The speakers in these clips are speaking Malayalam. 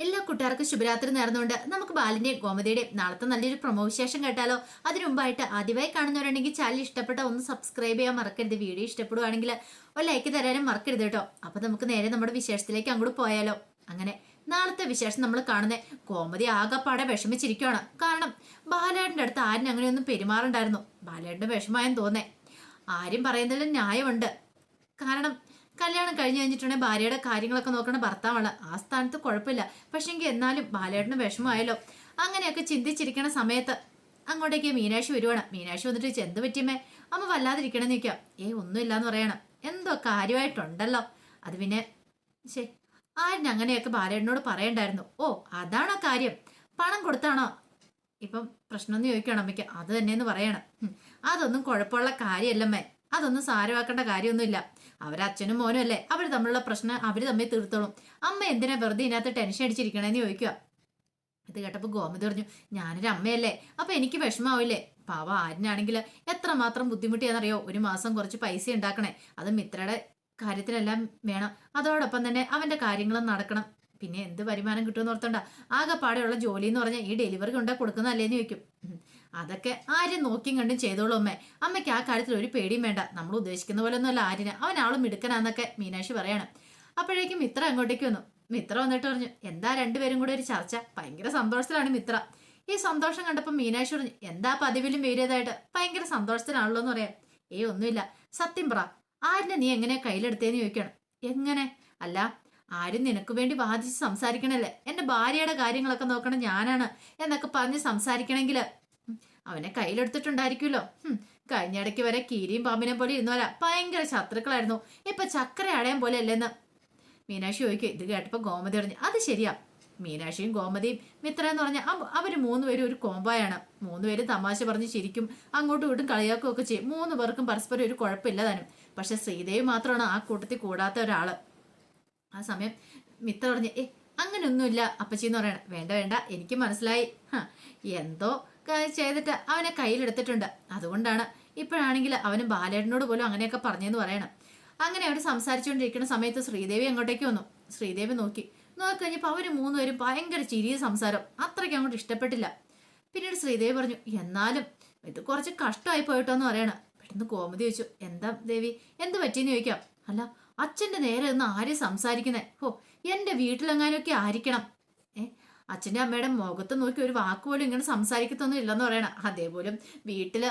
എല്ലാ കൂട്ടുകാർക്കും ശുഭരാത്രി നേർന്നുകൊണ്ട് നമുക്ക് ബാലിന്റെയും ഗോമതിയുടെയും നാളത്തെ നല്ലൊരു പ്രൊമോ വിശേഷം കേട്ടാലോ? അതിനു മുമ്പായിട്ട് ആദ്യമായി കാണുന്നവരുണ്ടെങ്കിൽ ചാനൽ ഇഷ്ടപ്പെട്ട ഒന്ന് സബ്സ്ക്രൈബ് ചെയ്യാൻ മറക്കരുത്. വീഡിയോ ഇഷ്ടപ്പെടുവാണെങ്കിൽ ഒരു ലൈക്ക് തരാനും മറക്കരുത് കേട്ടോ. അപ്പൊ നമുക്ക് നേരെ നമ്മുടെ വിശേഷത്തിലേക്ക് അങ്ങോട്ട് പോയാലോ. അങ്ങനെ നാളത്തെ വിശേഷം നമ്മൾ കാണുന്നത് ഗോമതി ആകെപ്പാടെ വിഷമിച്ചിരിക്കുകയാണ് കാരണം ബാലേട്ടന്റെ അടുത്ത് ആരും അങ്ങനെയൊന്നും പെരുമാറുണ്ടായിരുന്നു. ബാലേട്ടന്റെ വിഷമായെന്ന് തോന്നേ. ആരും പറയുന്നതിലും ന്യായമുണ്ട്. കാരണം കല്യാണം കഴിഞ്ഞ് കഴിഞ്ഞിട്ടുണ്ടെങ്കിൽ ഭാര്യയുടെ കാര്യങ്ങളൊക്കെ നോക്കണ ഭർത്താവാണ്. ആ സ്ഥാനത്ത് കുഴപ്പമില്ല. പക്ഷെങ്കിൽ എന്നാലും ബാലേട്ടന് വിഷമമായല്ലോ. അങ്ങനെയൊക്കെ ചിന്തിച്ചിരിക്കണ സമയത്ത് അങ്ങോട്ടേക്ക് മീനാക്ഷി വരുവാണ്. മീനാക്ഷി വന്നിട്ട് ചെന്ത് പറ്റിയമ്മേ? അമ്മ വല്ലാതിരിക്കണം നിൽക്കാം ഏ ഒന്നുമില്ല എന്ന് പറയണം. എന്തോ കാര്യമായിട്ടുണ്ടല്ലോ. അത് പിന്നെ ശേ ആരും അങ്ങനെയൊക്കെ ബാലേട്ടനോട് പറയണ്ടായിരുന്നു. ഓ അതാണോ കാര്യം? പണം കൊടുത്താണോ? ഇപ്പം പ്രശ്നമൊന്നും ചോദിക്കണം അമ്മയ്ക്ക്. അത് തന്നെയെന്ന് പറയണം. അതൊന്നും കുഴപ്പമുള്ള കാര്യമല്ലമ്മേ. അതൊന്നും സാരമാക്കേണ്ട കാര്യമൊന്നുമില്ല. അവരച്ഛനും മോനും അല്ലേ? അവർ തമ്മിലുള്ള പ്രശ്നം അവർ തമ്മിൽ തീർത്തോളും. അമ്മ എന്തിനാ വെറുതെ ഇതിനകത്ത് ടെൻഷൻ അടിച്ചിരിക്കണേന്ന് ചോദിക്കുക ഇത് കേട്ടപ്പോൾ ഗോമതി പറഞ്ഞു ഞാനൊരു അമ്മയല്ലേ അപ്പൊ എനിക്ക് വിഷമാവില്ലേ? പാവ ആരിനാണെങ്കിൽ എത്രമാത്രം ബുദ്ധിമുട്ടിയാണെന്നറിയോ ഒരു മാസം കുറച്ച് പൈസ ഉണ്ടാക്കണേ. അത് മിത്രയുടെ കാര്യത്തിലെല്ലാം വേണം. അതോടൊപ്പം തന്നെ അവന്റെ കാര്യങ്ങളും നടക്കണം. പിന്നെ എന്ത് വരുമാനം കിട്ടുമെന്ന് ഓർത്തണ്ട? ആകെപ്പാടെയുള്ള ജോലി എന്ന് പറഞ്ഞാൽ ഈ ഡെലിവറി കൊണ്ടാ കൊടുക്കുന്നതല്ലേന്ന് ചോദിക്കും. അതൊക്കെ ആരും നോക്കിയും കണ്ടും ചെയ്തോളൂ അമ്മേ. അമ്മയ്ക്ക് ആ കാര്യത്തിൽ ഒരു പേടിയും വേണ്ട. നമ്മൾ ഉദ്ദേശിക്കുന്ന പോലെ ഒന്നുമല്ല ആര്യന്. അവൻ ആളും മിടുക്കനാന്നൊക്കെ മീനാക്ഷി പറയണം. അപ്പോഴേക്കും മിത്ര അങ്ങോട്ടേക്ക് വന്നു. മിത്ര വന്നിട്ട് പറഞ്ഞു എന്താ രണ്ടുപേരും കൂടെ ഒരു ചർച്ച? ഭയങ്കര സന്തോഷത്തിലാണ് മിത്ര. ഈ സന്തോഷം കണ്ടപ്പോൾ മീനാക്ഷി പറഞ്ഞു എന്താ പതിവിലും വേരിയതായിട്ട്? ഭയങ്കര സന്തോഷത്തിലാണല്ലോ എന്ന് പറയാം. ഏ ഒന്നുമില്ല. സത്യം പറ. ആരിനെ നീ എങ്ങനെ കയ്യിലെടുത്തേന്ന് ചോദിക്കണം. എങ്ങനെ? അല്ല ആരും നിനക്ക് വേണ്ടി വാദിച്ച് സംസാരിക്കണല്ലേ. എന്റെ ഭാര്യയുടെ കാര്യങ്ങളൊക്കെ നോക്കണം ഞാനാണ് എന്നൊക്കെ പറഞ്ഞ് സംസാരിക്കണമെങ്കിൽ അവനെ കയ്യിലെടുത്തിട്ടുണ്ടായിരിക്കുമല്ലോ. കഴിഞ്ഞ ഇടയ്ക്ക് വരെ കീരിയും പാമ്പിനെ പോലെ ഇരുന്നവരാ. ഭയങ്കര ശത്രുക്കളായിരുന്നു. ഇപ്പൊ ചക്കര അടയാൻ പോലെ അല്ലെന്ന്. മീനാക്ഷി ചോദിക്കും ഇത് കേട്ടപ്പോ ഗോമതി പറഞ്ഞു അത് ശരിയാ. മീനാക്ഷിയും ഗോമതിയും മിത്ര എന്ന് പറഞ്ഞ അവർ മൂന്നുപേരും ഒരു കോമ്പായാണ് മൂന്നുപേരും തമാശ പറഞ്ഞ് ചിരിക്കും അങ്ങോട്ടും ഇങ്ങോട്ടും കളിയാക്കും ഒക്കെ ചെയ്യും. മൂന്ന് പേർക്കും പരസ്പരം ഒരു കുഴപ്പമില്ല താനും. പക്ഷെ ശ്രീദേവി മാത്രമാണ് ആ കൂട്ടത്തിൽ കൂടാത്ത ഒരാൾ. ആ സമയം മിത്ര പറഞ്ഞ് ഏ അങ്ങനെയൊന്നുമില്ല അപ്പച്ചി എന്ന് പറയണ. വേണ്ട വേണ്ട എനിക്ക് മനസ്സിലായി. എന്തോ ചെയ്തിട്ട് അവനെ കയ്യിലെടുത്തിട്ടുണ്ട്. അതുകൊണ്ടാണ് ഇപ്പോഴാണെങ്കിൽ അവനും ബാലേട്ടനോട് പോലും അങ്ങനെയൊക്കെ പറഞ്ഞെന്ന് പറയണം. അങ്ങനെ അവർ സംസാരിച്ചുകൊണ്ടിരിക്കുന്ന സമയത്ത് ശ്രീദേവി അങ്ങോട്ടേക്ക് വന്നു. ശ്രീദേവി നോക്കി. നോക്കിക്കഴിഞ്ഞപ്പോൾ അവർ മൂന്നുപേരും ഭയങ്കര ചിരിയ സംസാരം. അത്രയ്ക്ക് അങ്ങോട്ട് ഇഷ്ടപ്പെട്ടില്ല. പിന്നീട് ശ്രീദേവി പറഞ്ഞു എന്നാലും ഇത് കുറച്ച് കഷ്ടമായി പോയിട്ടോ എന്ന് പറയണം. പെട്ടെന്ന് കോമതി ചോദിച്ചു എന്താ ദേവി? എന്ത് പറ്റിയെന്ന് ചോദിക്കാം. അല്ല അച്ഛന്റെ നേരെ നിന്ന് ആരും സംസാരിക്കുന്നത് ഓ എന്റെ വീട്ടിലെങ്ങാനൊക്കെ ആയിരിക്കണം. ഏ അച്ഛന്റെ അമ്മയുടെ മുഖത്ത് നോക്കി ഒരു വാക്ക് പോലും ഇങ്ങനെ സംസാരിക്കത്തൊന്നും ഇല്ലെന്ന് പറയണം. അതേപോലെ വീട്ടിൽ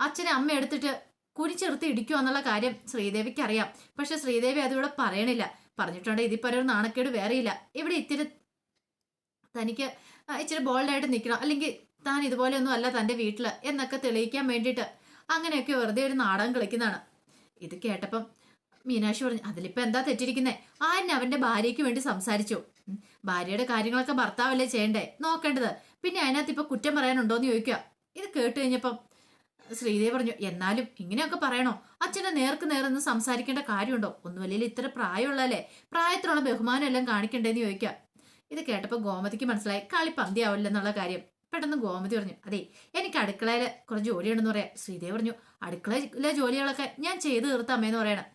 അച്ഛനെ അമ്മ എടുത്തിട്ട് കുനിച്ചെടുത്ത് ഇടിക്കുക എന്നുള്ള കാര്യം ശ്രീദേവിക്ക് അറിയാം. പക്ഷെ ശ്രീദേവി അതിവിടെ പറയണില്ല. പറഞ്ഞിട്ടുണ്ട് ഇതിപ്പോ ഒരു നാണക്കേട് വേറെയില്ല ഇവിടെ ഇത്തിരി തനിക്ക് ഇച്ചിരി ബോൾഡായിട്ട് നിൽക്കണം അല്ലെങ്കിൽ താൻ ഇതുപോലെയൊന്നും അല്ല തന്റെ വീട്ടിൽ എന്നൊക്കെ തെളിയിക്കാൻ വേണ്ടിയിട്ട് അങ്ങനെയൊക്കെ വെറുതെ ഒരു നാടകം കളിക്കുന്നതാണ്. ഇത് കേട്ടപ്പം മീനാക്ഷി പറഞ്ഞു അതിലിപ്പോ എന്താ തെറ്റിരിക്കുന്നേ? ആരിന് അവന്റെ ഭാര്യയ്ക്ക് വേണ്ടി സംസാരിച്ചു. ഭാര്യയുടെ കാര്യങ്ങളൊക്കെ ഭർത്താവല്ലേ ചെയ്യണ്ടേ? നോക്കേണ്ടത്. പിന്നെ അതിനകത്ത് ഇപ്പൊ കുറ്റം പറയാനുണ്ടോ എന്ന് ചോദിക്കുക ഇത് കേട്ട് കഴിഞ്ഞപ്പം ശ്രീദേവി പറഞ്ഞു എന്നാലും ഇങ്ങനെയൊക്കെ പറയണോ? അച്ഛനെ നേർക്ക് നേർന്ന് സംസാരിക്കേണ്ട കാര്യമുണ്ടോ? ഒന്നുമല്ലെങ്കിൽ ഇത്ര പ്രായമുള്ളല്ലേ പ്രായത്തിലുള്ള ബഹുമാനം എല്ലാം കാണിക്കണ്ടേന്ന് ചോദിക്കുക ഇത് കേട്ടപ്പോൾ ഗോമതിക്ക് മനസ്സിലായി കളി പന്തിയാവില്ല എന്നുള്ള കാര്യം. പെട്ടെന്ന് ഗോമതി പറഞ്ഞു അതെ എനിക്ക് അടുക്കളയിൽ കുറച്ച് ജോലിയുണ്ടെന്ന് പറയാം. ശ്രീദേവി പറഞ്ഞു അടുക്കളയിലെ ജോലികളൊക്കെ ഞാൻ ചെയ്തു അമ്മയെന്ന് പറയണം.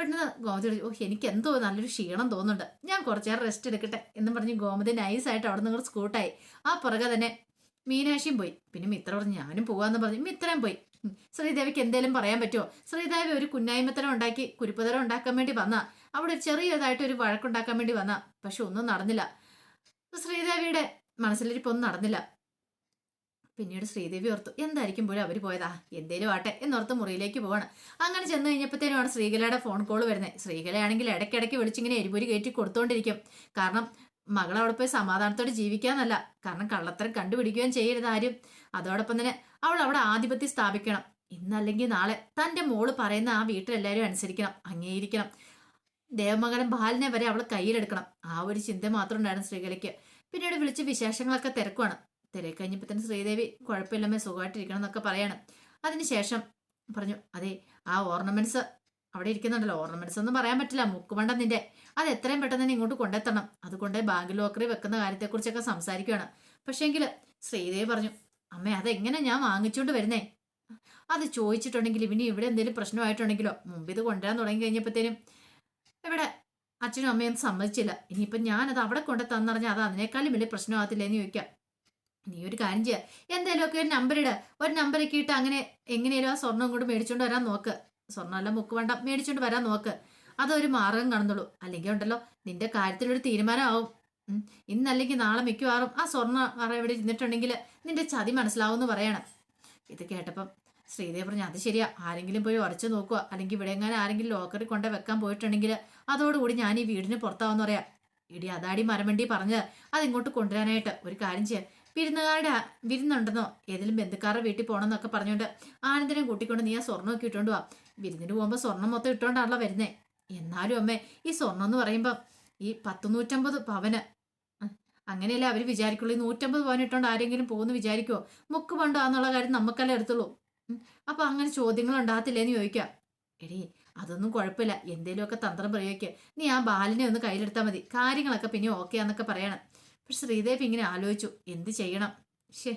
പെട്ടെന്ന് ഗോമതി വിളിച്ചു ഓ എനിക്ക് എന്തോ നല്ലൊരു ക്ഷീണം തോന്നുന്നുണ്ട്. ഞാൻ കുറച്ച് നേരം റെസ്റ്റ് എടുക്കട്ടെ എന്ന് പറഞ്ഞ് ഗോമതി നൈസായിട്ട് അവിടെ നിന്ന് സ്കൂട്ടായി ആ പുറകെ തന്നെ മീനാക്ഷിയും പോയി. പിന്നെ മിത്ര പറഞ്ഞു ഞാനും പോവാന്ന് പറഞ്ഞു. മിത്രയും പോയി. ശ്രീദേവിക്ക് എന്തേലും പറയാൻ പറ്റുമോ ശ്രീദേവി ഒരു കുന്നായ്മത്തരം ഉണ്ടാക്കി കുരുപ്പതരം ഉണ്ടാക്കാൻ വേണ്ടി വന്ന. അവിടെ ചെറിയതായിട്ട് ഒരു വഴക്കുണ്ടാക്കാൻ വേണ്ടി വന്ന. പക്ഷെ ഒന്നും നടന്നില്ല. ശ്രീദേവിയുടെ മനസ്സിലിരിപ്പൊന്നും നടന്നില്ല. പിന്നീട് ശ്രീദേവി ഓർത്തു എന്തായിരിക്കും പോലും അവർ പോയതാ? എന്തേലും ആട്ടെ എന്നോർത്ത് മുറിയിലേക്ക് പോവാണ്. അങ്ങനെ ചെന്ന് കഴിഞ്ഞപ്പോഴത്തേനുമാണ് ശ്രീകലയുടെ ഫോൺ കോൾ വരുന്നത്. ശ്രീകലയാണെങ്കിൽ ഇടയ്ക്കിടയ്ക്ക് വിളിച്ചിങ്ങനെ എരിപൊരി കയറ്റി കൊടുത്തോണ്ടിരിക്കും. കാരണം മകൾ അവിടെ പോയി സമാധാനത്തോടെ ജീവിക്കാന്നല്ല. കാരണം കള്ളത്തരം കണ്ടുപിടിക്കുകയും ചെയ്യരുത് ആരും. അതോടൊപ്പം തന്നെ അവൾ അവിടെ ആധിപത്യം സ്ഥാപിക്കണം. ഇന്നല്ലെങ്കിൽ നാളെ തന്റെ മോൾ പറയുന്ന ആ വീട്ടിലെല്ലാവരും അനുസരിക്കണം അംഗീകരിക്കണം. ദേവമംഗലം ബാലിനെ വരെ അവൾ കയ്യിലെടുക്കണം. ആ ഒരു ചിന്ത മാത്രം ഉണ്ടായിരുന്നു ശ്രീകലയ്ക്ക്. പിന്നീട് വിളിച്ച് വിശേഷങ്ങളൊക്കെ തിരക്കുവാണ്. തിരക്ക് തന്നെ ശ്രീദേവി കുഴപ്പമില്ലമ്മേ സുഖമായിട്ടിരിക്കണം എന്നൊക്കെ പറയണം. അതിനുശേഷം പറഞ്ഞു അതെ ആ ഓർണമെന്റ്സ് അവിടെ ഇരിക്കുന്നുണ്ടല്ലോ. ഓർണമെന്റ്സ് ഒന്നും പറയാൻ പറ്റില്ല. മുക്കുമണ്ട നിന്റെ. അത് എത്രയും പെട്ടെന്ന് തന്നെ ഇങ്ങോട്ട് കൊണ്ടെത്തണം. അതുകൊണ്ട് ബാങ്ക് ലോക്കറി വെക്കുന്ന കാര്യത്തെക്കുറിച്ചൊക്കെ സംസാരിക്കുകയാണ് പക്ഷേങ്കിൽ ശ്രീദേവി പറഞ്ഞു അമ്മേ അതെങ്ങനെ ഞാൻ വാങ്ങിച്ചുകൊണ്ട് വരുന്നേ? അത് ചോദിച്ചിട്ടുണ്ടെങ്കിൽ ഇനി ഇവിടെ എന്തെങ്കിലും പ്രശ്നമായിട്ടുണ്ടെങ്കിലോ? മുമ്പ് ഇത് കൊണ്ടുവരാൻ തുടങ്ങി കഴിഞ്ഞപ്പോഴത്തേനും ഇവിടെ അച്ഛനും അമ്മയും സമ്മതിച്ചില്ല. ഇനിയിപ്പം ഞാനത് അവിടെ കൊണ്ട് തന്നറിഞ്ഞാൽ അത് അതിനേക്കാളും വലിയ പ്രശ്നമാകത്തില്ല എന്ന് ചോദിക്കാം. നീ ഒരു കാര്യം ചെയ്യുക എന്തേലുമൊക്കെ ഒരു നമ്പർ ഇട. ഒരു നമ്പറൊക്കെ ഇട്ട് അങ്ങനെ എങ്ങനെയാലും ആ സ്വർണം കൊണ്ട് മേടിച്ചോണ്ട് വരാൻ നോക്ക്. സ്വർണമല്ല മുക്ക് വേണ്ട മേടിച്ചോണ്ട് വരാൻ നോക്ക്. അതൊരു മാർഗം കാണുന്നുള്ളൂ. അല്ലെങ്കിൽ ഉണ്ടല്ലോ നിന്റെ കാര്യത്തിലൊരു തീരുമാനമാവും. ഇന്നല്ലെങ്കിൽ നാളെ മിക്കവാറും ആ സ്വർണ അറ ഇവിടെ ഇരുന്നിട്ടുണ്ടെങ്കിൽ നിന്റെ ചതി മനസ്സിലാവുമെന്ന് പറയണം. ഇത് കേട്ടപ്പം ശ്രീദേവ് പറഞ്ഞു അത് ശരിയാ. ആരെങ്കിലും പോയി ഉറച്ചു നോക്കുക. അല്ലെങ്കിൽ ഇവിടെ എങ്ങനെ ആരെങ്കിലും ലോക്കറിൽ കൊണ്ട് വെക്കാൻ പോയിട്ടുണ്ടെങ്കിൽ അതോടുകൂടി ഞാൻ ഈ വീടിന് പുറത്താവെന്ന് പറയാം. ഇടി അതാടി മരമണ്ടി പറഞ്ഞ് അതിങ്ങോട്ട് കൊണ്ടുവരാനായിട്ട് ഒരു കാര്യം ചെയ്യാം. വിരുന്നുകാരുടെ വിരുന്നുണ്ടെന്നോ? ഏതെങ്കിലും ബന്ധുക്കാരുടെ വീട്ടിൽ പോകണമെന്നൊക്കെ പറഞ്ഞുകൊണ്ട് ആനന്ദനെ കൂട്ടിക്കൊണ്ട് നീ ആ സ്വർണമൊക്കെ ഇട്ടുകൊണ്ട് വാ. വിരുന്നിന് പോകുമ്പോൾ സ്വർണം മൊത്തം ഇട്ടുകൊണ്ടാണല്ലോ വരുന്നേ. എന്നാലും അമ്മേ ഈ സ്വർണം എന്ന് പറയുമ്പം ഈ പത്ത് നൂറ്റമ്പത് പവന് അങ്ങനെയല്ലേ അവർ വിചാരിക്കുള്ളൂ? ഈ നൂറ്റമ്പത് പവൻ ഇട്ടുകൊണ്ട് ആരെങ്കിലും പോകുന്നു വിചാരിക്കുമോ മുക്ക് പണ്ടോ എന്നുള്ള കാര്യം നമുക്കല്ലേ എടുത്തുള്ളൂ. അപ്പം അങ്ങനെ ചോദ്യങ്ങൾ ഉണ്ടാകത്തില്ലേന്ന് ചോദിക്കാം. എടീ അതൊന്നും കുഴപ്പമില്ല. എന്തേലുമൊക്കെ തന്ത്രം പ്രയോഗിക്കുക നീ ആ ബാലിനെ ഒന്ന് കയ്യിലെടുത്താൽ മതി. കാര്യങ്ങളൊക്കെ പിന്നെ ഓക്കെ എന്നൊക്കെ പറയണം. പക്ഷെ ശ്രീദേവി ഇങ്ങനെ ആലോചിച്ചു എന്ത് ചെയ്യണം? ഷേ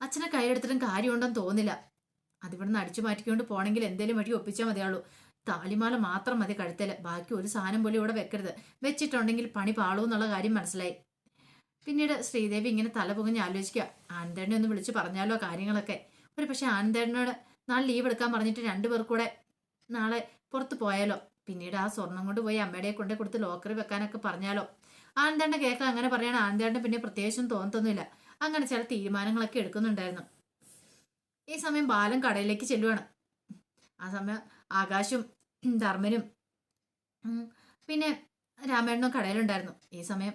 അച്ഛനെ കയ്യിലെടുത്തിട്ടും കാര്യമുണ്ടെന്ന് തോന്നില്ല അതിവിടുന്ന് അടിച്ചു മാറ്റിക്കൊണ്ട് പോണെങ്കിൽ എന്തേലും വഴി ഒപ്പിച്ചാൽ മതിയാളൂ താലിമാല മാത്രം മതി കഴുത്തൽ. ബാക്കി ഒരു സാധനം പോലും ഇവിടെ വെക്കരുത്. വെച്ചിട്ടുണ്ടെങ്കിൽ പണി പാളൂ എന്നുള്ള കാര്യം മനസ്സിലായി. പിന്നീട് ശ്രീദേവി ഇങ്ങനെ തല പുകഞ്ഞ് ആലോചിക്കുക. ആനന്ദേണ്ണെ ഒന്ന് വിളിച്ച് പറഞ്ഞാലോ കാര്യങ്ങളൊക്കെ? ഒരു പക്ഷെ ആനന്ദേണ്ണോട് നാളെ ലീവ് എടുക്കാൻ പറഞ്ഞിട്ട് രണ്ടു പേർ കൂടെ നാളെ പുറത്ത് പോയാലോ? പിന്നീട് ആ സ്വർണം കൊണ്ട് പോയി അമ്മയുടെ കൊണ്ട് കൊടുത്ത് ലോക്കറി വെക്കാനൊക്കെ പറഞ്ഞാലോ? ആനന്ദേണ്ണ കേൾക്കാൻ അങ്ങനെ പറയണ ആനന്ദേണ്ണ പിന്നെ പ്രത്യേകിച്ചും തോന്നത്തൊന്നുമില്ല. അങ്ങനെ ചില തീരുമാനങ്ങളൊക്കെ എടുക്കുന്നുണ്ടായിരുന്നു. ഈ സമയം ബാലൻ കടയിലേക്ക് ചെല്ലുവാണ്. ആ സമയം ആകാശും ധർമ്മനും പിന്നെ രാമേണ്ണനും കടയിലുണ്ടായിരുന്നു. ഈ സമയം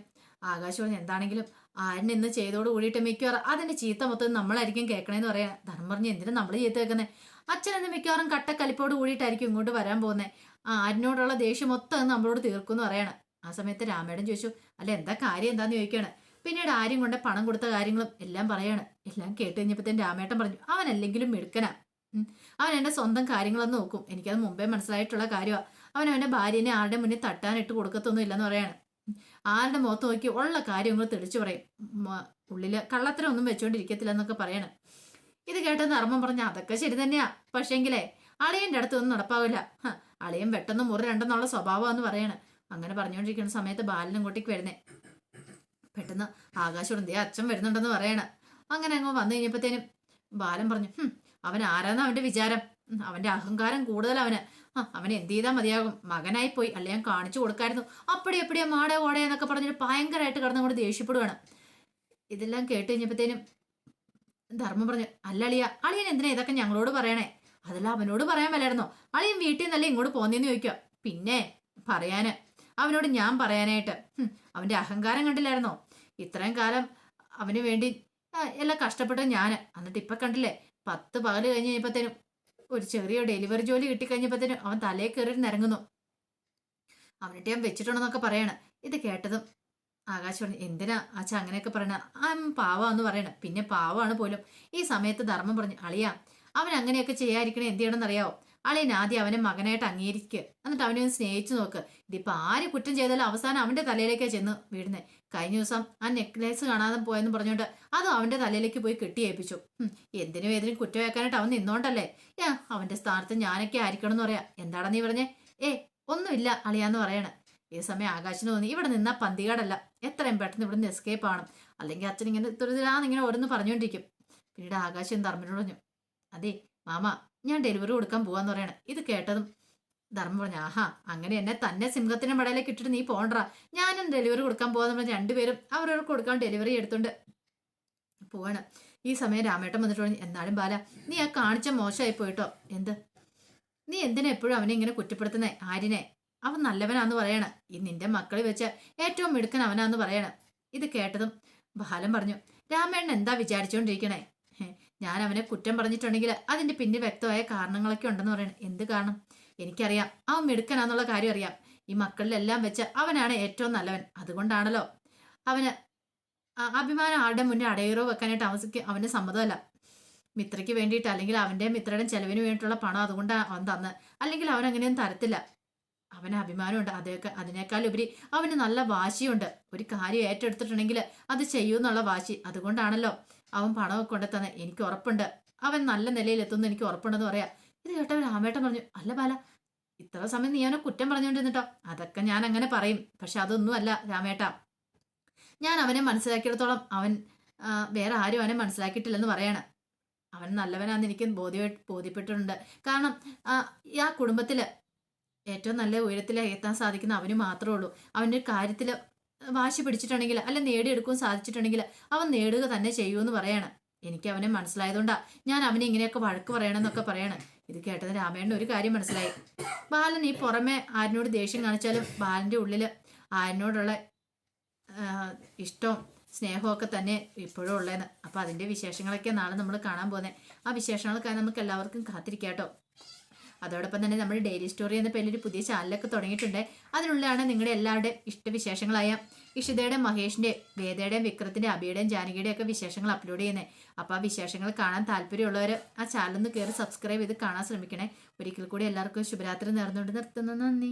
ആകാശ് പറഞ്ഞു എന്താണെങ്കിലും ആരൻ ഇന്ന് ചെയ്തോട് കൂടിയിട്ട് മിക്കവാറും അതിന്റെ ചീത്ത മൊത്തം നമ്മളായിരിക്കും കേൾക്കണേന്ന് പറയാ. ധർമ്മം പറഞ്ഞു എന്തിനാ നമ്മൾ ചീത്ത കേൾക്കുന്നത് അച്ഛൻ ഇന്ന് മിക്കവാറും കട്ടക്കലിപ്പോട് കൂടിയിട്ടായിരിക്കും ഇങ്ങോട്ട് വരാൻ പോകുന്നത് ആരിനോടുള്ള ദേഷ്യം മൊത്തം നമ്മളോട് തീർക്കും എന്ന് പറയണം. ആ സമയത്ത് രാമേടൻ ചോദിച്ചു അല്ല എന്താ കാര്യം? എന്താന്ന് ചോദിക്കുകയാണ്? പിന്നീട് ആര്യം കൊണ്ട് പണം കൊടുത്ത കാര്യങ്ങളും എല്ലാം പറയാണ്. എല്ലാം കേട്ട് കഴിഞ്ഞപ്പോഴത്തേന് രാമേട്ടൻ പറഞ്ഞു അവൻ അല്ലെങ്കിലും മിടുക്കനാ. അവൻ എന്റെ സ്വന്തം കാര്യങ്ങളൊന്നും നോക്കും. എനിക്കത് മുമ്പേ മനസ്സിലായിട്ടുള്ള കാര്യമാണ് അവൻ അവന്റെ ഭാര്യനെ ആരുടെ മുന്നിൽ തട്ടാനിട്ട് കൊടുക്കത്തൊന്നും ഇല്ലെന്ന് പറയാണ്. ആരുടെ മുഖത്ത് നോക്കി ഉള്ള കാര്യങ്ങൾ തെളിച്ചു പറയും. മ- ഉള്ളിൽ കള്ളത്തരം ഒന്നും വെച്ചോണ്ടിരിക്കത്തില്ല എന്നൊക്കെ പറയാണ്. ഇത് കേട്ട നർമ്മം പറഞ്ഞ അതൊക്കെ ശരി തന്നെയാ. പക്ഷേങ്കിലേ അളിയന്റെ അടുത്തൊന്നും നടപ്പാവില്ല. അളിയൻ പെട്ടെന്ന് മുറി രണ്ടെന്നുള്ള സ്വഭാവമാണെന്ന് പറയണം. അങ്ങനെ പറഞ്ഞുകൊണ്ടിരിക്കുന്ന സമയത്ത് ബാലൻ കൂട്ടിക്ക് വരുന്നേ. പെട്ടെന്ന് ആകാശം ദേ അച്ഛൻ വരുന്നുണ്ടെന്ന് പറയണ. അങ്ങനെ അങ്ങ് വന്നു കഴിഞ്ഞപ്പോഴത്തേനും ബാലൻ പറഞ്ഞു "ഹും, അവൻ ആരാന്ന് അവന്റെ വിചാരം? അവന്റെ അഹങ്കാരം കൂടുതൽ അവന്. അവൻ എന്ത് ചെയ്താൽ മതിയാകും? മകനായി പോയി അല്ലെ ഞാൻ കാണിച്ചു കൊടുക്കായിരുന്നു. അപ്പടി എപ്പടിയാ മാടേ ഓടേ എന്നൊക്കെ പറഞ്ഞിട്ട് ഭയങ്കരമായിട്ട് കിടന്ന് അങ്ങോട്ട് ദേഷ്യപ്പെടുവാണ്. ഇതെല്ലാം കേട്ട് കഴിഞ്ഞപ്പോഴത്തേനും ധർമ്മം പറഞ്ഞു അല്ല അളിയ അളിയൻ എന്തിനാ ഇതൊക്കെ ഞങ്ങളോട് പറയണേ? അതെല്ലാം അവനോട് പറയാൻ മേലായിരുന്നോ? അളിയൻ വീട്ടിൽ നിന്നല്ലേ ഇങ്ങോട്ട് പോന്നേന്ന് ചോദിക്കുക. പിന്നെ പറയാന് അവനോട് ഞാൻ പറയാനായിട്ട്. അവന്റെ അഹങ്കാരം കണ്ടില്ലായിരുന്നോ? ഇത്രയും കാലം അവന് വേണ്ടി എല്ലാം കഷ്ടപ്പെട്ട ഞാൻ എന്നിട്ട് ഇപ്പൊ കണ്ടില്ലേ പത്ത് പകൽ കഴിഞ്ഞ് കഴിഞ്ഞപ്പോഴത്തേനും ഒരു ചെറിയ ഡെലിവറി ജോലി കിട്ടിക്കഴിഞ്ഞപ്പോഴത്തേനും അവൻ തലേ കയറി നിരങ്ങുന്നു. അവനിട്ട് ഞാൻ വെച്ചിട്ടുണ്ടെന്നൊക്കെ പറയണ. ഇത് കേട്ടതും ആകാശ് പറഞ്ഞു എന്തിനാ അച്ഛ അങ്ങനെയൊക്കെ പറയണ? ആ പാവാന്ന് പറയണ. പിന്നെ പാവാണ് പോലും. ഈ സമയത്ത് ധർമ്മം പറഞ്ഞു അളിയാ അവൻ അങ്ങനെയൊക്കെ ചെയ്യാതിരിക്കണേ എന്ത് ചെയ്യണമെന്ന് അറിയാവോ അളിയൻ ആദ്യം അവനെ മകനായിട്ട് അംഗീകരിക്കുക എന്നിട്ട് അവനെ ഒന്ന് സ്നേഹിച്ചു നോക്ക്. ഇതിപ്പോ ആര് കുറ്റം ചെയ്താലും അവസാനം അവന്റെ തലയിലേക്കാണ് ചെന്ന് വീഴുന്നത് കഴിഞ്ഞ ദിവസം ആ നെക്ലേസ് കാണാതെ പോയെന്ന് പറഞ്ഞുകൊണ്ട് അതും അവന്റെ തലയിലേക്ക് പോയി കെട്ടിയേൽപ്പിച്ചു എന്തിനും ഏതിനും കുറ്റം അവൻ നിന്നോണ്ടല്ലേ? ഏ അവന്റെ സ്ഥാനത്ത് ഞാനൊക്കെ ആയിരിക്കണം എന്ന് പറയാ. എന്താടാ നീ പറഞ്ഞേ? ഏ ഒന്നുമില്ല അളിയാന്ന് പറയണേ. ഈ സമയം ആകാശിന് തോന്നി ഇവിടെ നിന്നാ പന്തികാടല്ല. എത്രയും പെട്ടെന്ന് ഇവിടുന്ന് എസ്കേപ്പ് ആണ് അല്ലെങ്കിൽ അച്ഛൻ ഇങ്ങനെ തുരുതിരാന്ന് ഇങ്ങനെ ഓരോന്ന് പറഞ്ഞുകൊണ്ടിരിക്കും. പിന്നീട് ആകാശം ധർമ്മനോട് പറഞ്ഞു. അതെ മാമ ഞാൻ ഡെലിവറി കൊടുക്കാൻ പോവാന്ന് പറയണേ. ഇത് കേട്ടതും ധർമ്മം പറഞ്ഞു ആഹാ അങ്ങനെ എന്നെ തന്നെ സിംഹത്തിന്റെ മടയിലേക്ക് ഇട്ടിട്ട് നീ പോണ്ടറാ ഞാനും ഡെലിവറി കൊടുക്കാൻ പോവാന്ന് പറഞ്ഞ രണ്ടുപേരും അവരവർക്ക് കൊടുക്കാൻ ഡെലിവറി എടുത്തുണ്ട് പോവാണ്. ഈ സമയം രാമേട്ടൻ വന്നിട്ട് പറഞ്ഞു എന്നാലും ബാല നീ ആ കാണിച്ച മോശമായി പോയിട്ടോ? എന്ത്? നീ എന്തിനാ എപ്പോഴും അവനെ ഇങ്ങനെ കുറ്റപ്പെടുത്തുന്നേ? ആര്യനെ? അവൻ നല്ലവനാന്ന് പറയണ. ഈ നിന്റെ മക്കളിൽ വെച്ച ഏറ്റവും മിടുക്കൻ അവനാന്ന് പറയണ. ഇത് കേട്ടതും ബാലൻ പറഞ്ഞു രാമേണ്ണൻ എന്താ വിചാരിച്ചുകൊണ്ടിരിക്കണേ ഞാൻ അവനെ കുറ്റം പറഞ്ഞിട്ടുണ്ടെങ്കിൽ അതിന്റെ പിന്നിൽ വ്യക്തമായ കാരണങ്ങളൊക്കെ ഉണ്ടെന്ന് പറയണം. എന്ത് കാരണം? എനിക്കറിയാം. അവൻ മിടുക്കനാന്നുള്ള കാര്യം അറിയാം. ഈ മക്കളിലെല്ലാം വെച്ച് അവനാണ് ഏറ്റവും നല്ലവൻ. അതുകൊണ്ടാണല്ലോ അവന് അഭിമാനം ആരുടെ മുന്നേ അടയറോ വെക്കാനായിട്ട് അവസ്ഥ അവന് സമ്മതമല്ല. മിത്രയ്ക്ക് വേണ്ടിയിട്ട് അല്ലെങ്കിൽ അവന്റെ മിത്രയുടെ ചെലവിന് വേണ്ടിയിട്ടുള്ള പണം അതുകൊണ്ടാണ് അവൻ തന്ന്. അല്ലെങ്കിൽ അവൻ അങ്ങനെയൊന്നും തരത്തില്ല. അവന് അഭിമാനമുണ്ട്. അതൊക്കെ അതിനേക്കാൾ ഉപരി അവന് നല്ല വാശിയുണ്ട്. ഒരു കാര്യം ഏറ്റെടുത്തിട്ടുണ്ടെങ്കിൽ അത് ചെയ്യൂന്നുള്ള വാശി. അതുകൊണ്ടാണല്ലോ അവൻ പണമൊക്കെ കൊണ്ട് എനിക്ക് ഉറപ്പുണ്ട്. അവൻ നല്ല നിലയിൽ എത്തുമെന്ന് എനിക്ക് ഉറപ്പുണ്ടെന്ന് പറയാ. ഇത് കേട്ടവൻ രാമേട്ടൻ പറഞ്ഞു അല്ല ബാല ഇത്ര സമയം നീ അവനെ കുറ്റം പറഞ്ഞുകൊണ്ടിരുന്നിട്ടോ? അതൊക്കെ ഞാൻ അങ്ങനെ പറയും. പക്ഷെ അതൊന്നും അല്ല രാമേട്ട. ഞാൻ അവനെ മനസ്സിലാക്കിയിടത്തോളം അവൻ വേറെ ആരും അവനെ മനസ്സിലാക്കിയിട്ടില്ലെന്ന് പറയാണ്. അവൻ നല്ലവനാന്ന് എനിക്ക് ബോധ്യ ബോധ്യപ്പെട്ടിട്ടുണ്ട്. കാരണം ആ, കുടുംബത്തിൽ ഏറ്റവും നല്ല ഉയരത്തിൽ എത്താൻ സാധിക്കുന്ന അവന് മാത്രമേ ഉള്ളൂ. അവന്റെ കാര്യത്തിൽ വാശി പിടിച്ചിട്ടുണ്ടെങ്കിൽ അല്ല നേടിയെടുക്കാൻ സാധിച്ചിട്ടുണ്ടെങ്കിൽ അവൻ നേടുക തന്നെ ചെയ്യൂ എന്ന് പറയാണ്. എനിക്ക് അവനെ മനസ്സിലായതുകൊണ്ടാ ഞാൻ അവനെ ഇങ്ങനെയൊക്കെ വഴക്ക് പറയണമെന്നൊക്കെ പറയാണ്. ഇത് കേട്ടത് രാമേണ്ണ ഒരു കാര്യം മനസ്സിലായി. ബാലൻ ഈ പുറമെ ആരിനോട് ദേഷ്യം കാണിച്ചാലും ബാലന്റെ ഉള്ളിൽ ആരിനോടുള്ള ഇഷ്ടവും സ്നേഹമൊക്കെ തന്നെ ഇപ്പോഴും ഉള്ളതെന്ന് അപ്പൊ അതിന്റെ വിശേഷങ്ങളൊക്കെ നാളെ നമ്മൾ കാണാൻ പോകുന്നത് ആ വിശേഷങ്ങൾക്കായി നമുക്ക് എല്ലാവർക്കും കാത്തിരിക്കാം കേട്ടോ അതോടൊപ്പം തന്നെ നമ്മൾ ഡെയിലി സ്റ്റോറി എന്ന പേരിൽ ഒരു പുതിയ ചാനലൊക്കെ തുടങ്ങിയിട്ടുണ്ട്. അതിനുള്ളിലാണ് നിങ്ങളുടെ എല്ലാവരുടെയും ഇഷ്ടവിശേഷങ്ങളായ ഇഷിതയുടെ മഹേഷിന്റെ വേദയുടെയും വിക്രത്തിന്റെ അബിയുടെയും ജാനകിയുടെയും ഒക്കെ വിശേഷങ്ങൾ അപ്ലോഡ് ചെയ്യുന്നത് അപ്പോൾ ആ വിശേഷങ്ങൾ കാണാൻ താല്പര്യമുള്ളവർ ആ ചാനൽ ഒന്ന് കയറി സബ്സ്ക്രൈബ് ചെയ്ത് കാണാൻ ശ്രമിക്കണേ. ഒരിക്കൽ കൂടി എല്ലാവർക്കും ശുഭരാത്രി നേർന്നുകൊണ്ട് നിർത്തുന്നു. നന്ദി.